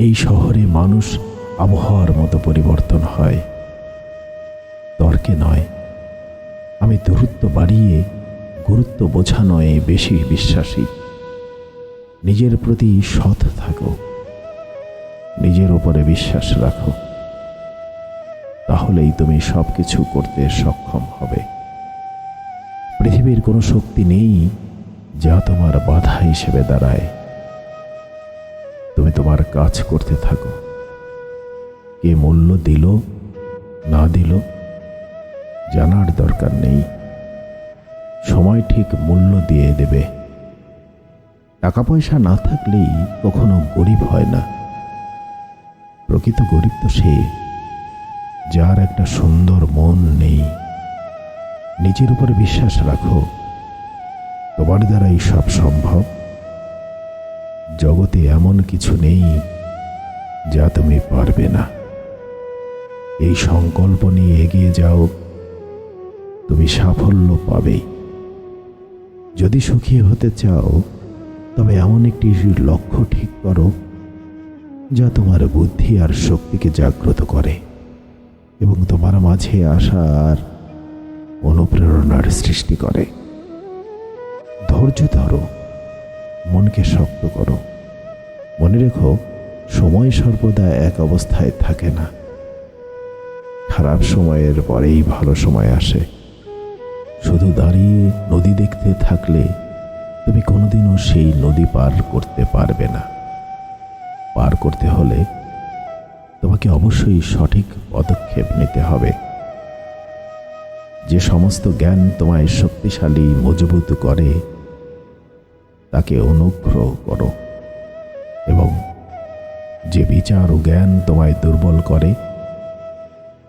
এই শহরে মানুষ আবহাওয়ার মতো পরিবর্তন হয়। তর্কে নয়। আমি দূরত্ব বাড়িয়ে, গুরুত্ব বোঝা নয় বেশি বিশ্বাসী। নিজের প্রতি সৎ থাকো। নিজের উপরে বিশ্বাস রাখো। তাহলেই তুমি সব কিছু করতে সক্ষম হবে। পৃথিবীর কোনো শক্তি নেই যা তোমার বাধা হিসেবে দাঁড়ায়। তুমি তোমার কাজ করতে থাকো। কে মূল্য দিল, না দিল, জানার দরকার নেই। সময় ঠিক মূল্য দিয়ে দেবে। টাকা পয়সা না থাকলেই কখনো গরিব হয় না। প্রকৃত গরিব তো সে, যার একটা সুন্দর মন নেই। নিজের উপরে বিশ্বাস রাখো। তোমার দ্বারাই সব সম্ভব। জগতে এমন কিছু নেই যা তুমি পারবে না। এই সংকল্প নিয়ে এগিয়ে যাও, তুমি সাফল্য পাবেই। যদি সুখী হতে চাও, তবে এমন একটি লক্ষ্য ঠিক করো, যা তোমার বুদ্ধি আর শক্তিকে জাগ্রত করে এবং তোমার মাঝে আসার অনুপ্রেরণার সৃষ্টি করে। ধৈর্য ধরো। মনকে শক্ত করো। মনে রেখো, সময় সর্বদা এক অবস্থায় থাকে না। খারাপ সময়ের পরেই ভালো সময় আসে। শুধু দাঁড়িয়ে নদী দেখতে থাকলে তুমি কোনোদিনও সেই নদী পার করতে পারবে না। পার করতে হলে তোমাকে অবশ্যই সঠিক পদক্ষেপ নিতে হবে। যে সমস্ত জ্ঞান তোমায় শক্তিশালী, মজবুত করে তাকে অনুগ্রহ করো এবং যে বিচার ও জ্ঞান তোমায় দুর্বল করে,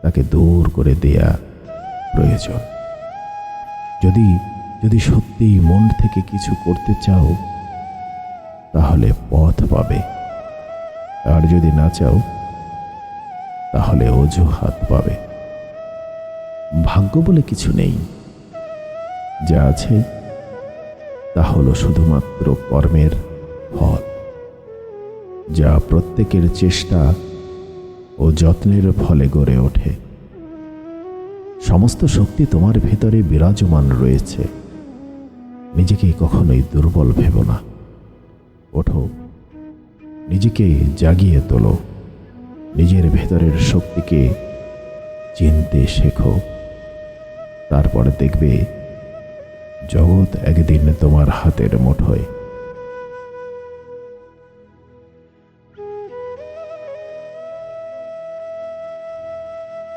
তাকে দূর করে দেয়া প্রয়োজন। যদি যদি সত্যি মন থেকে কিছু করতে চাও, তাহলে পথ পাবে। আর যদি না চাও, তাহলে অজুহাত পাবে। ভাগ্য বলে কিছু নেই। যা আছে তা হলো শুধুমাত্র কর্মের ফল, যা প্রত্যেকের চেষ্টা ও যত্নের ফলে গড়ে ওঠে। সমস্ত শক্তি তোমার ভেতরে বিরাজমান রয়েছে। নিজেকে কখনোই দুর্বল ভেব না। ওঠো, নিজেকে জাগিয়ে তোলো। নিজের ভেতরের শক্তিকে চিনতে শেখো। তারপরে দেখবে জগৎ একদিন তোমার হাতের মুঠোয়।